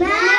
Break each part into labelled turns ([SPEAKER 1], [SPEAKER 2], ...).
[SPEAKER 1] Mama.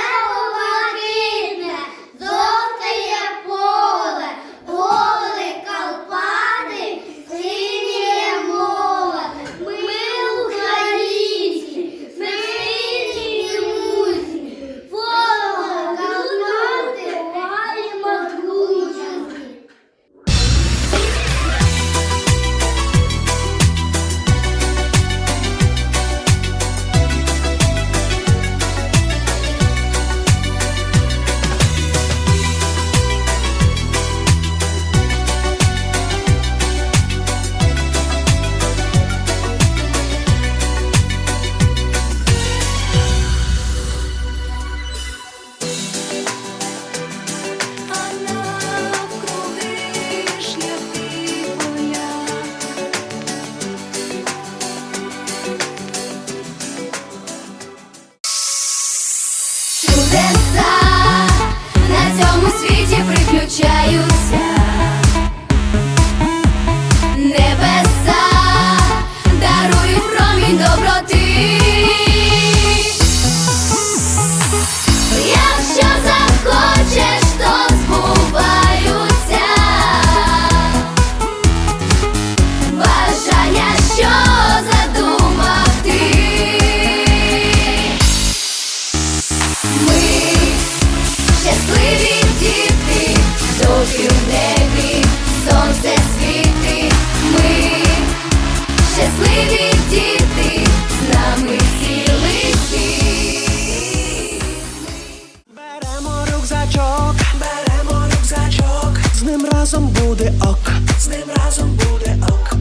[SPEAKER 1] разом буде ок, з ним разом буде ок.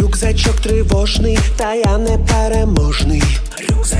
[SPEAKER 1] Рюкзачок тривожний, та я не переможний. Рюкзачок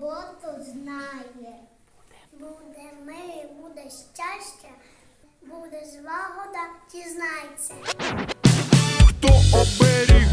[SPEAKER 2] роботу знає. Буде мир, буде щастя, буде злагода, дізнається.
[SPEAKER 3] Хто оберіг?